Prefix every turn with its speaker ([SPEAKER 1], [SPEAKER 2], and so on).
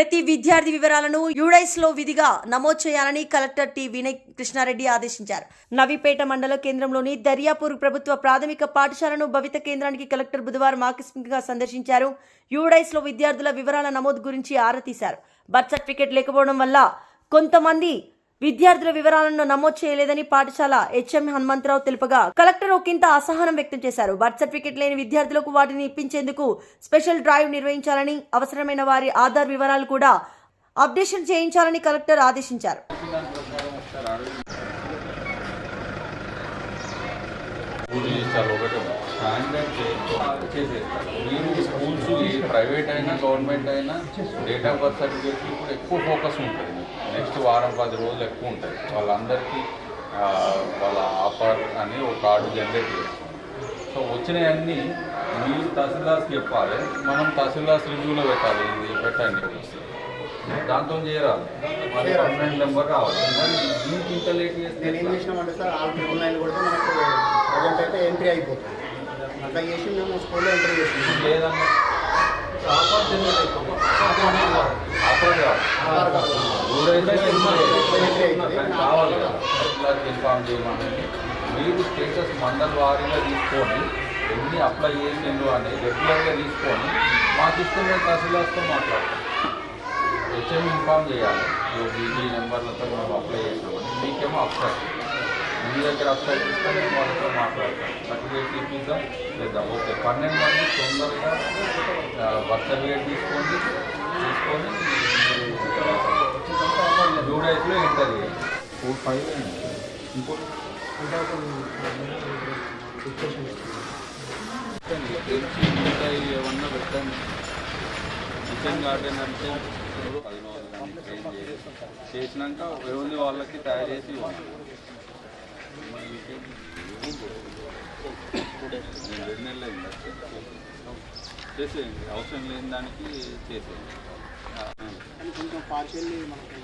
[SPEAKER 1] ప్రతి విద్యార్థి వివరాలను యూడైస్లో విధిగా నమోదు చేయాలని కలెక్టర్ టి వినయ్ కృష్ణారెడ్డి ఆదేశించారు. నవీపేట మండల కేంద్రంలోని దర్యాపూర్ ప్రభుత్వ ప్రాథమిక పాఠశాలను భవిత కేంద్రానికి కలెక్టర్ బుధవారం ఆకస్మికంగా సందర్శించారు. యూడైస్లో విద్యార్థుల వివరాల నమోదు గురించి ఆరా తీశారు. బర్త్ సర్టిఫికేట్ లేకపోవడం వల్ల కొంతమంది విద్యార్థుల వివరాలను నమోదు చేయలేదని పాఠశాల హెచ్ఎం హనుమంతరావు తెలుపగా కలెక్టర్ ఒకంత అసహనం వ్యక్తం చేశారు. బర్త్ సర్టిఫికెట్ లేని విద్యార్థులకు వాటిని ఇప్పించేందుకు స్పెషల్ డ్రైవ్ నిర్వహించాలని అవసరమైన వారి ఆధార్ వివరాలు కూడా అప్డేషన్ చేయించాలని కలెక్టర్ ఆదేశించారు.
[SPEAKER 2] స్టాండర్డ్ చేసేస్తారు స్కూల్స్ ప్రైవేట్ అయినా గవర్నమెంట్ అయినా డేట్ ఆఫ్ బర్త్ సర్టిఫికేట్స్ ఎక్కువ ఫోకస్ ఉంటుంది. నెక్స్ట్ వారం పది రోజులు ఎక్కువ ఉంటుంది. వాళ్ళందరికీ వాళ్ళ ఆఫర్ అని ఒక కార్డు జనరేట్ చేస్తారు సో వచ్చినవన్నీ మీరు తహసీల్దార్స్కి చెప్పాలి మనం తహసీల్దార్స్ రివ్యూలో పెట్టాలి ఇది పెట్టండి దాంతో చేయరాదు మరి పర్మనెంట్ నెంబర్ రావాలి మరి దీనికి ఇంత లేట్ చేస్తే
[SPEAKER 3] నేను ఏం? చేసినామంటే సార్ ఆల్రెడీ ఆన్లైన్ కొడితే మనకు ప్రజెంట్ అయితే ఎంట్రీ అయిపోతుంది. అట్లా చేసి మేము స్కూల్లో ఎంట్రీ చేస్తున్నాం
[SPEAKER 2] లేదన్నా ఆఫర్ జనరేట్ అవుతుంది. ఆఫర్ కాదు.
[SPEAKER 3] ఆధార్ కార్డు
[SPEAKER 2] ఊరైతే
[SPEAKER 3] ఎంట్రీ అవుతుంది
[SPEAKER 2] కానీ కావాలి కదా తహసీల్దార్కి ఇన్ఫార్మ్ చేయమని మీరు స్టేటస్ మండల్ వారీగా తీసుకొని ఎన్ని అప్లై చేసిండ్రు అని రెగ్యులర్గా తీసుకొని మాకు ఇస్తే మేము తహసీల్దార్తో మాట్లాడతాం హెచ్ఎం ఇన్ఫార్మ్ చేయాలి ఈ నెంబర్లతో మేము అప్లై చేసినామని మీకేమో అప్సర్ మీ దగ్గర అప్సర్ ఇస్తే మేము వాళ్ళతో మాట్లాడతాం సర్టిఫికేట్ ఇప్పిద్దాం చేద్దాం ఓకే పన్నెండు మంది తొందరగా బర్త్ సర్టిఫికేట్ తీసుకోండి తీసుకొని ఫోర్ ఫైవ్ ఇంకోటి ఏమన్నా పెట్టండి కిచెన్ గార్డెన్ అంటే చేసినాక ఎవరి వాళ్ళకి తయారు చేసి నేను రెండు నెలలు అయింది. చేసేయండి అవసరం లేని దానికి చేసేయండి
[SPEAKER 3] కొంచెం పార్షియల్లీ మనకి